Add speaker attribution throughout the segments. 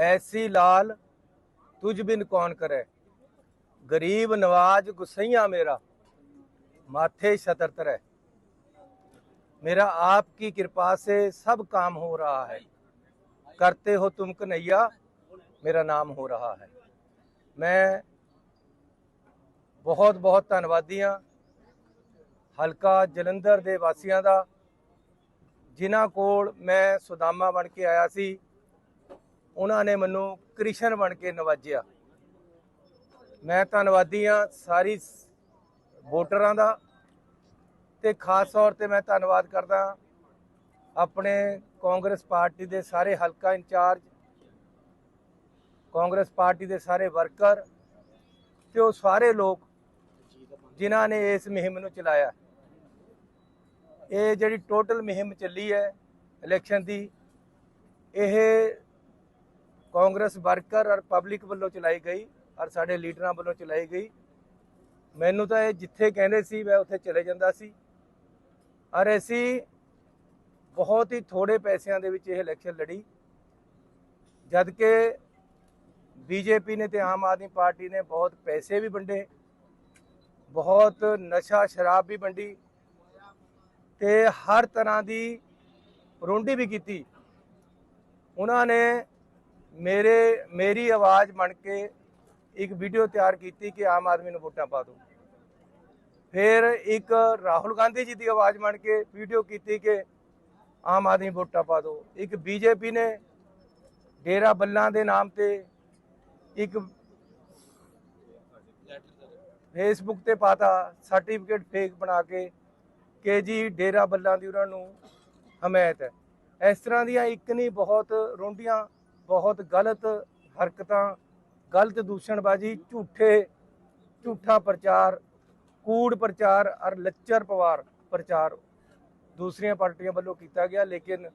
Speaker 1: ਐਸੀ ਲਾਲ ਤੁਝ ਬਿਨ ਕੌਣ ਕਰੇ गरीब नवाज गुसैया मेरा माथे छतर तरह मेरा आपकी कृपा से सब काम हो रहा है करते हो तुम कन्हैया मेरा नाम हो रहा है मैं ਬਹੁਤ ਬਹੁਤ ਧੰਨਵਾਦੀ ਹਾਂ ਹਲਕਾ ਜਲੰਧਰ ਦੇ ਵਾਸੀਆਂ ਦਾ ਜਿਨ੍ਹਾਂ ਕੋਲ ਮੈਂ ਸੁਦਾਮਾ ਬਣ ਕੇ ਆਇਆ ਸੀ ਉਹਨਾਂ ਨੇ ਮੈਨੂੰ ਕ੍ਰਿਸ਼ਨ ਬਣ ਕੇ ਨਵਾਜਿਆ। ਮੈਂ ਧੰਨਵਾਦੀ ਹਾਂ ਸਾਰੀ ਵੋਟਰਾਂ ਦਾ ਤੇ ਖਾਸ ਤੌਰ ਤੇ ਮੈਂ ਧੰਨਵਾਦ ਕਰਦਾ ਆਪਣੇ ਕਾਂਗਰਸ ਪਾਰਟੀ ਦੇ ਸਾਰੇ ਹਲਕਾ ਇੰਚਾਰਜ, ਕਾਂਗਰਸ ਪਾਰਟੀ ਦੇ ਸਾਰੇ ਵਰਕਰ ਤੇ ਉਹ ਸਾਰੇ ਲੋਕ ਜਿਨ੍ਹਾਂ ਨੇ ਇਸ ਮੁਹਿੰਮ ਨੂੰ ਚਲਾਇਆ। ਇਹ ਜਿਹੜੀ ਟੋਟਲ ਮੁਹਿੰਮ ਚੱਲੀ ਹੈ ਇਲੈਕਸ਼ਨ ਦੀ, ਇਹ ਕਾਂਗਰਸ ਵਰਕਰ ਔਰ ਪਬਲਿਕ ਵੱਲੋਂ ਚਲਾਈ ਗਈ ਔਰ ਸਾਡੇ ਲੀਡਰਾਂ ਵੱਲੋਂ ਚਲਾਈ ਗਈ। ਮੈਨੂੰ ਤਾਂ ਇਹ ਜਿੱਥੇ ਕਹਿੰਦੇ ਸੀ, ਮੈਂ ਉੱਥੇ ਚਲੇ ਜਾਂਦਾ ਸੀ। ਔਰ ਅਸੀਂ ਬਹੁਤ ਹੀ ਥੋੜੇ ਪੈਸਿਆਂ ਦੇ ਵਿੱਚ ਇਹ ਇਲੈਕਸ਼ਨ ਲੜੀ। ਜਦ ਕਿ ਬੀਜੇਪੀ ਨੇ ਤੇ ਆਮ ਆਦਮੀ ਪਾਰਟੀ ਨੇ ਬਹੁਤ ਪੈਸੇ ਵੀ ਵੰਡੇ, ਬਹੁਤ ਨਸ਼ਾ ਸ਼ਰਾਬ ਵੀ ਵੰਡੀ ਤੇ ਹਰ ਤਰ੍ਹਾਂ ਦੀ ਰੋਂਡੀ ਵੀ ਕੀਤੀ। ਉਹਨਾਂ ਨੇ ਮੇਰੇ, ਮੇਰੀ ਆਵਾਜ਼ ਬਣ ਕੇ ਇੱਕ ਵੀਡੀਓ ਤਿਆਰ ਕੀਤੀ ਕਿ ਆਮ ਆਦਮੀ ਨੂੰ ਵੋਟਾਂ ਪਾ ਦਿਓ। ਫਿਰ ਇੱਕ ਰਾਹੁਲ ਗਾਂਧੀ ਜੀ ਦੀ ਆਵਾਜ਼ ਬਣ ਕੇ ਵੀਡੀਓ ਕੀਤੀ ਕਿ ਆਮ ਆਦਮੀ ਵੋਟਾਂ ਪਾ ਦਿਓ। ਇੱਕ ਬੀਜੇਪੀ ਨੇ ਡੇਰਾ ਬੱਲਾਂ ਦੇ ਨਾਮ ਤੇ ਇੱਕ ਫੇਸਬੁੱਕ ਤੇ ਪਾਤਾ ਸਰਟੀਫਿਕੇਟ ਫੇਕ ਬਣਾ ਕੇ ਕਿ ਜੀ ਡੇਰਾ ਬੱਲਾਂ ਦੀ ਉਹਨਾਂ ਨੂੰ ਹਮਾਇਤ ਹੈ। ਇਸ ਤਰ੍ਹਾਂ ਦੀਆਂ ਇੱਕ ਨਹੀਂ, ਬਹੁਤ ਰੋਂਡੀਆਂ ਬਹੁਤ ਗਲਤ ਹਰਕਤਾਂ, ਗਲਤ ਦੂਸ਼ਣਬਾਜ਼ੀ, ਝੂਠੇ, ਝੂਠਾ ਪ੍ਰਚਾਰ, ਕੂੜ ਪ੍ਰਚਾਰ ਔਰ ਲੱਚਰ ਪਵਾਰ ਪ੍ਰਚਾਰ ਦੂਸਰੀਆਂ ਪਾਰਟੀਆਂ ਵੱਲੋਂ ਕੀਤਾ ਗਿਆ, ਲੇਕਿਨ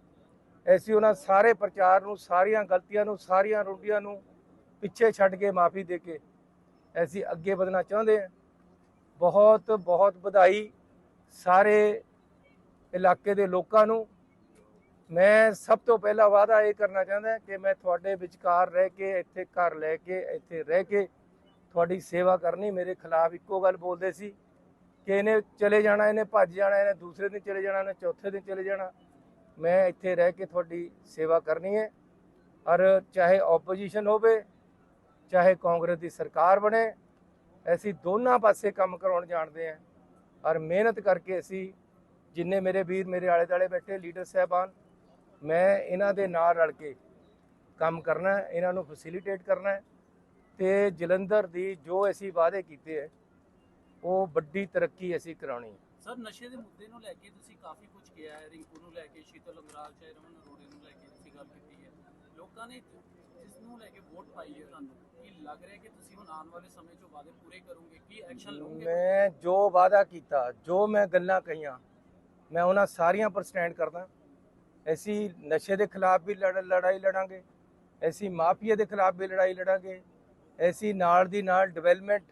Speaker 1: ਐਸੀ ਉਹਨਾਂ ਸਾਰੇ ਪ੍ਰਚਾਰ ਨੂੰ, ਸਾਰੀਆਂ ਗਲਤੀਆਂ ਨੂੰ, ਸਾਰੀਆਂ ਰੋਂਡੀਆਂ ਨੂੰ ਪਿੱਛੇ ਛੱਡ ਕੇ ਮਾਫੀ ਦੇ ਕੇ ਅਸੀਂ ਅੱਗੇ ਵਧਣਾ ਚਾਹੁੰਦੇ ਹਾਂ। ਬਹੁਤ ਬਹੁਤ ਵਧਾਈ ਸਾਰੇ ਇਲਾਕੇ ਦੇ ਲੋਕਾਂ ਨੂੰ ਮੈਂ ਸਭ ਤੋਂ ਪਹਿਲਾ ਵਾਅਦਾ ਇਹ ਕਰਨਾ ਚਾਹੁੰਦਾ ਕਿ ਮੈਂ ਤੁਹਾਡੇ ਵਿਚਕਾਰ ਰਹਿ ਕੇ, ਇੱਥੇ ਘਰ ਲੈ ਕੇ, ਇੱਥੇ ਰਹਿ ਕੇ ਤੁਹਾਡੀ ਸੇਵਾ ਕਰਨੀ। ਮੇਰੇ ਖਿਲਾਫ ਇੱਕੋ ਗੱਲ ਬੋਲਦੇ ਸੀ ਕਿ ਇਹਨੇ ਚਲੇ ਜਾਣਾ, ਇਹਨੇ ਭੱਜ ਜਾਣਾ, ਇਹਨੇ ਦੂਸਰੇ ਦਿਨ ਚਲੇ ਜਾਣਾ, ਇਹਨੇ ਚੌਥੇ ਦਿਨ ਚਲੇ ਜਾਣਾ। ਮੈਂ ਇੱਥੇ ਰਹਿ ਕੇ ਤੁਹਾਡੀ ਸੇਵਾ ਕਰਨੀ ਹੈ। ਔਰ ਚਾਹੇ ਆਪੋਜੀਸ਼ਨ ਹੋਵੇ, ਚਾਹੇ ਕਾਂਗਰਸ ਦੀ ਸਰਕਾਰ ਬਣੇ, ਅਸੀਂ ਦੋਨਾਂ ਪਾਸੇ ਕੰਮ ਕਰਾਉਣ ਜਾਣਦੇ ਹਾਂ। ਔਰ ਮਿਹਨਤ ਕਰਕੇ ਅਸੀਂ ਜਿੰਨੇ ਮੇਰੇ ਵੀਰ ਮੇਰੇ ਆਲੇ ਦਾਲੇ ਬੈਠੇ, ਲੀਡਰ ਸਾਹਿਬਾਨ ਮੈਂ ਇਹਨਾਂ ਦੇ ਨਾਲ ਰਲ ਕੇ ਕੰਮ ਕਰਨਾ ਹੈ ਇਹਨਾਂ ਨੂੰ ਫੈਸਿਲਿਟੇਟ ਕਰਨਾ ਹੈ ਤੇ ਜਲੰਧਰ ਦੀ ਜੋ ਅਸੀਂ ਵਾਅਦੇ ਕੀਤੇ ਹੈ ਉਹ ਵੱਡੀ ਤਰੱਕੀ ਅਸੀਂ ਕਰਾਉਣੀ ਹੈ।
Speaker 2: ਸਰ ਨਸ਼ੇ ਦੇ ਮੁੱਦੇ ਨੂੰ ਲੈ ਕੇ ਤੁਸੀਂ ਕਾਫੀ ਕੁਝ ਕਿਹਾ ਹੈ ਰਿੰਕੂ ਨੂੰ ਲੈ ਕੇ ਸ਼ੀਤਲ ਅੰਗਰਾਲ ਚਾਹੇ ਰਮਨ ਅਰੋੜੇ ਨੂੰ ਲੈ ਕੇ ਤੁਸੀਂ ਗੱਲ ਕੀਤੀ ਹੈ। ਲੋਕਾਂ ਨੇ ਜਿਸ ਨੂੰ ਲੈ ਕੇ ਵੋਟ ਪਾਈ ਹੈ ਤੁਹਾਨੂੰ ਕੀ ਲੱਗ ਰਿਹਾ ਕਿ ਤੁਸੀਂ ਹੁਣ ਆਉਣ ਵਾਲੇ ਸਮੇਂ 'ਚ ਵਾਅਦੇ ਪੂਰੇ ਕਰੋਗੇ? ਕੀ ਐਕਸ਼ਨ ਲਓਗੇ?
Speaker 1: ਮੈਂ ਜੋ ਵਾਅਦਾ ਕੀਤਾ ਜੋ ਮੈਂ ਗੱਲਾਂ ਕਹੀਆਂ ਮੈਂ ਉਹਨਾਂ ਸਾਰੀਆਂ ਪਰ ਸਟੈਂਡ ਕਰਦਾ। ਅਸੀਂ ਨਸ਼ੇ ਦੇ ਖਿਲਾਫ ਵੀ ਲੜ- ਲੜਾਈ ਲੜਾਂਗੇ ਅਸੀਂ ਮਾਫੀਆ ਦੇ ਖਿਲਾਫ ਵੀ ਲੜਾਈ ਲੜਾਂਗੇ ਅਸੀਂ ਨਾਲ ਦੀ ਨਾਲ ਡਿਵੈਲਪਮੈਂਟ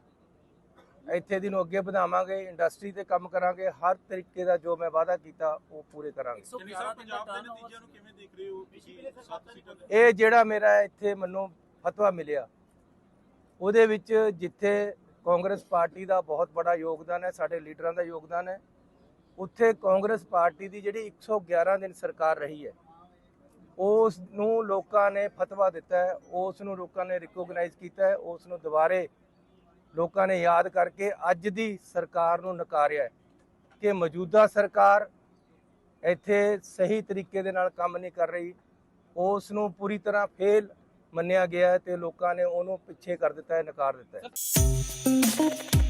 Speaker 1: ਇੱਥੇ ਦੀ ਨੂੰ ਅੱਗੇ ਵਧਾਵਾਂਗੇ ਇੰਡਸਟਰੀ ਤੇ ਕੰਮ ਕਰਾਂਗੇ ਹਰ ਤਰੀਕੇ ਦਾ ਜੋ ਮੈਂ ਵਾਅਦਾ ਕੀਤਾ ਉਹ ਪੂਰੇ ਕਰਾਂਗੇ।
Speaker 2: 111
Speaker 3: ਜਨੀ ਸਾਹਿਬ
Speaker 2: ਦਿਨ ਦਾ
Speaker 3: ਪੰਜਾਬ ਦੇ
Speaker 2: turnover
Speaker 3: ਨਤੀਜਿਆਂ ਨੂੰ ਕਿਵੇਂ ਦੇਖ ਰਹੇ ਹੋ ਤੁਸੀਂ ਸੱਤ ਸੀਟਾਂ ਦੇ
Speaker 1: ਇਹ ਜਿਹੜਾ ਮੇਰਾ ਇੱਥੇ ਮੈਨੂੰ ਫਤਵਾ ਮਿਲਿਆ ਉਹਦੇ ਵਿੱਚ ਜਿੱਥੇ ਕਾਂਗਰਸ ਪਾਰਟੀ ਦਾ ਬਹੁਤ ਬੜਾ ਯੋਗਦਾਨ ਹੈ ਸਾਡੇ ਲੀਡਰਾਂ ਦਾ ਯੋਗਦਾਨ ਹੈ ਉੱਥੇ ਕਾਂਗਰਸ ਪਾਰਟੀ ਦੀ ਜਿਹੜੀ 111 ਦਿਨ ਸਰਕਾਰ ਰਹੀ ਹੈ, ਉਸ ਨੂੰ ਲੋਕਾਂ ਨੇ ਫਤਵਾ ਦਿੱਤਾ ਹੈ, ਉਸ ਨੂੰ ਲੋਕਾਂ ਨੇ ਰਿਕੋਗਨਾਈਜ਼ ਕੀਤਾ ਹੈ, ਉਸ ਨੂੰ ਦੁਬਾਰੇ ਲੋਕਾਂ ਨੇ ਯਾਦ ਕਰਕੇ ਅੱਜ ਦੀ ਸਰਕਾਰ ਨੂੰ ਨਕਾਰਿਆ ਕਿ ਮੌਜੂਦਾ ਸਰਕਾਰ ਇੱਥੇ ਸਹੀ ਤਰੀਕੇ ਦੇ ਨਾਲ ਕੰਮ ਨਹੀਂ ਕਰ ਰਹੀ, ਉਸ ਨੂੰ ਪੂਰੀ ਤਰ੍ਹਾਂ ਫੇਲ ਮੰਨਿਆ ਗਿਆ ਹੈ ਤੇ ਲੋਕਾਂ ਨੇ ਉਹਨੂੰ ਪਿੱਛੇ ਕਰ ਦਿੱਤਾ ਹੈ, ਨਕਾਰ ਦਿੱਤਾ ਹੈ।